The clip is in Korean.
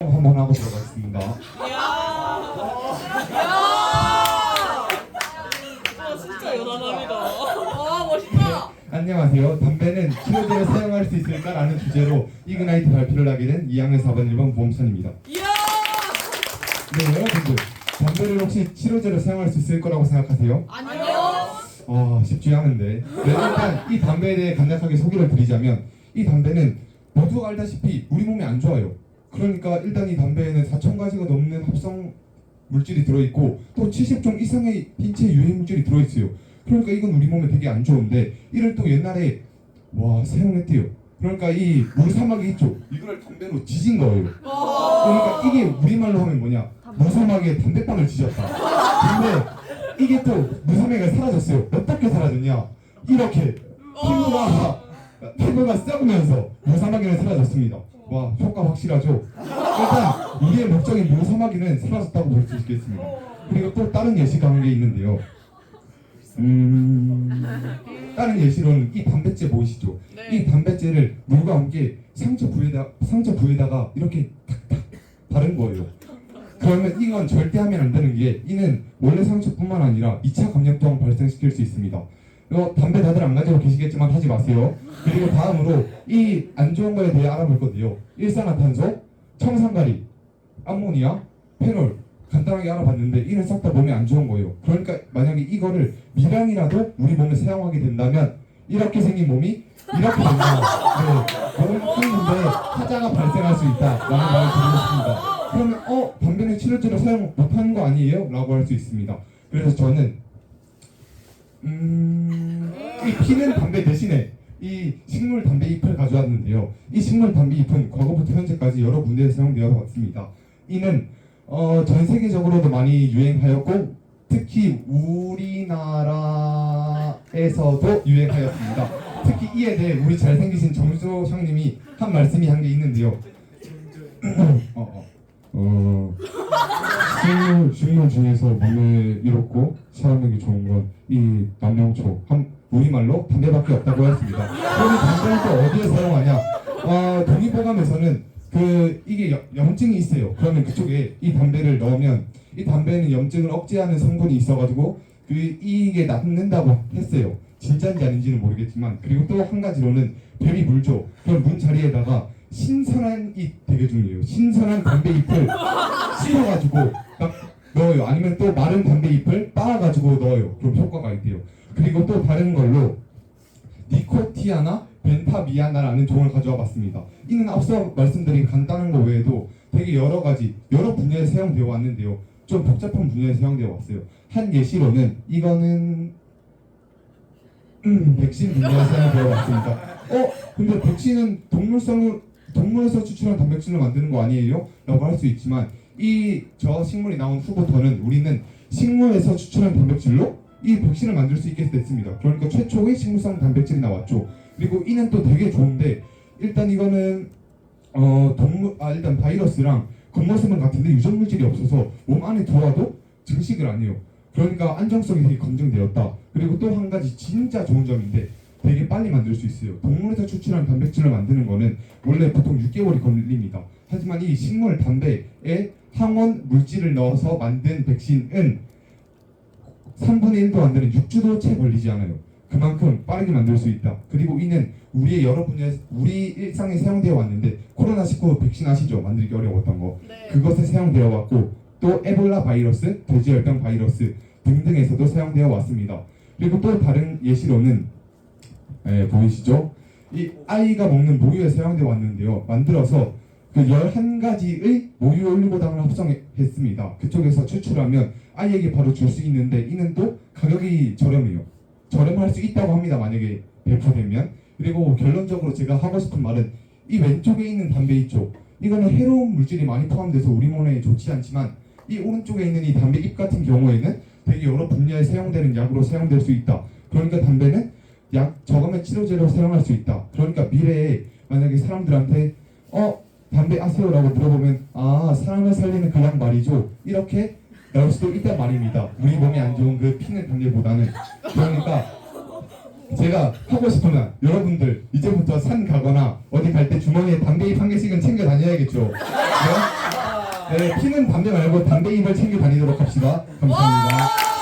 한번 하고 들어가겠습니다. 이야. 이야. 와 진짜 요란합니다. 와 멋있다. 안녕하세요. 담배는 치료제로 사용할 수 있을까라는 주제로 이그나이트 발표를 하게 된 2학년 4반 1번 보험천입니다. 이야. 네, 여러분들 담배를 혹시 치료제로 사용할 수 있을 거라고 생각하세요? 안녕. 아, 쉽지 않은데. 네, 일단 이 담배에 대해 간략하게 소개를 드리자면 이 담배는 모두가 알다시피 우리 몸에 안 좋아요. 그러니까 일단 이 담배에는 4천 가지가 넘는 합성 물질이 들어있고 또 70종 이상의 인체 유해 물질이 들어있어요. 그러니까 이건 우리 몸에 되게 안 좋은데 이를 또 옛날에 와 사용했대요. 그러니까 이 물사막이 있죠. 이거를 담배로 지진 거예요. 그러니까 이게 우리말로 하면 뭐냐? 무사막에 담배빵을 지졌다. 근데 이게 또 무사막이 사라졌어요. 어떻게 사라졌냐? 이렇게 피부가 피부가 썩으면서 무사마귀는 사라졌습니다. 와 효과 확실하죠? 일단 우리의 목적인 무사마귀는 사라졌다고 볼 수 있겠습니다. 그리고 또 다른 예시가 한게 있는데요. 음 다른 예시로는 이 담배째 보이시죠? 이 네. 담배째를 물과 함께 상처 부에다 상처 부에다가 이렇게 탁탁 바른 거예요. 그러면 이건 절대 하면 안 되는 게 이는 원래 상처뿐만 아니라 2차 감염 또한 발생시킬 수 있습니다. 이거 담배 다들 안 가지고 계시겠지만 하지 마세요. 그리고 다음으로 이 안 좋은 거에 대해 알아볼 건데요. 일산화탄소, 청산가리, 암모니아, 페놀 간단하게 알아봤는데 이는 싹다 몸에 안 좋은 거예요. 그러니까 만약에 이거를 미량이라도 우리 몸에 사용하게 된다면 이렇게 생긴 몸이 이렇게 된다. 네, 몸을 끓이는데 하자가 발생할 수 있다라는 말을 드리고 싶습니다. 그러면 어 담배는 치료제로 사용 못하는 거 아니에요? 라고 할 수 있습니다. 그래서 저는 음, 이 피는 담배 대신에 이 식물 담배 잎을 가져왔는데요. 이 식물 담배 잎은 과거부터 현재까지 여러 군데에 사용되어 왔습니다. 이는 어, 전 세계적으로도 많이 유행하였고 특히 우리나라에서도 유행하였습니다. 특히 이에 대해 우리 잘생기신 정수 형님이 한 말씀이 한 게 있는데요. 어, 어. 어, 식물, 식물 중에서 몸에 이롭고 사람에게 좋은 건 이 남명초. 한 우리말로 담배밖에 없다고 했습니다. 그러면 담배를 또 어디에 사용하냐? 어, 독립보감에서는 그 이게 염- 염증이 있어요. 그러면 그쪽에 이 담배를 넣으면 이 담배는 염증을 억제하는 성분이 있어가지고 그 이게 낫는다고 했어요. 진짜인지 아닌지는 모르겠지만 그리고 또 한 가지로는 뱀이 물죠. 그럼 문 자리에다가 신선한 이 되게 중요해요. 신선한 담배 잎을 씹어가지고 딱 넣어요. 아니면 또 마른 담배 잎을 빻아가지고 넣어요. 그럼 효과가 있대요. 그리고 또 다른 걸로 니코티아나 벤타미아나라는 종을 가져와 봤습니다. 이는 앞서 말씀드린 간단한 거 외에도 되게 여러 가지 여러 분야에 사용되어 왔는데요. 좀 복잡한 분야에 사용되어 왔어요. 한 예시로는 이거는 음, 백신 분야에 사용되어 왔습니다. 어, 근데 백신은 동물성을 동물에서 추출한 단백질로 만드는 거 아니에요? 라고 할 수 있지만 이 저 식물이 나온 후부터는 우리는 식물에서 추출한 단백질로 이 백신을 만들 수 있게 됐습니다. 그러니까 최초의 식물성 단백질이 나왔죠. 그리고 이는 또 되게 좋은데 일단 이거는 어 동물 아 일단 바이러스랑 겉모습은 같은데 유전 물질이 없어서 몸 안에 들어와도 증식을 안 해요. 그러니까 안정성이 되게 검증되었다. 그리고 또 한 가지 진짜 좋은 점인데 되게 빨리 만들 수 있어요. 동물에서 추출한 단백질을 만드는 거는 원래 보통 6개월이 걸립니다. 하지만 이 식물 담배에 항원 물질을 넣어서 만든 백신은 3분의 1도 안 되는 6주도 채 걸리지 않아요. 그만큼 빠르게 만들 수 있다. 그리고 이는 우리의 여러 분야에 우리 일상에 사용되어 왔는데 코로나19 백신 아시죠? 만들기 어려웠던 거. 네. 그것에 사용되어 왔고 또 에볼라 바이러스, 돼지열병 바이러스 등등에서도 사용되어 왔습니다. 그리고 또 다른 예시로는 예, 보이시죠? 이 아이가 먹는 모유에 사용되어 왔는데요. 만들어서 그 11가지의 모유 올리고당을 합성했습니다. 그쪽에서 추출하면 아이에게 바로 줄 수 있는데 이는 또 가격이 저렴해요. 저렴할 수 있다고 합니다. 만약에 배포되면. 그리고 결론적으로 제가 하고 싶은 말은 이 왼쪽에 있는 담배 있죠. 이거는 해로운 물질이 많이 포함돼서 우리 몸에 좋지 않지만 이 오른쪽에 있는 이 담배 잎 같은 경우에는 되게 여러 분야에 사용되는 약으로 사용될 수 있다. 그러니까 담배는 약 저감의 치료제로 사용할 수 있다. 그러니까 미래에 만약에 사람들한테 어 담배 아세요라고 물어보면 아 사람을 살리는 그약 말이죠. 이렇게 나올 수도 있단 말입니다. 우리 몸에 안 좋은 그 피는 담배보다는 그러니까 제가 하고 싶으면 여러분들 이제부터 산 가거나 어디 갈 때 주머니에 담배 잎 한 개씩은 챙겨 다녀야겠죠. 네? 네, 피는 담배 말고 담배 잎을 챙겨 다니도록 합시다. 감사합니다.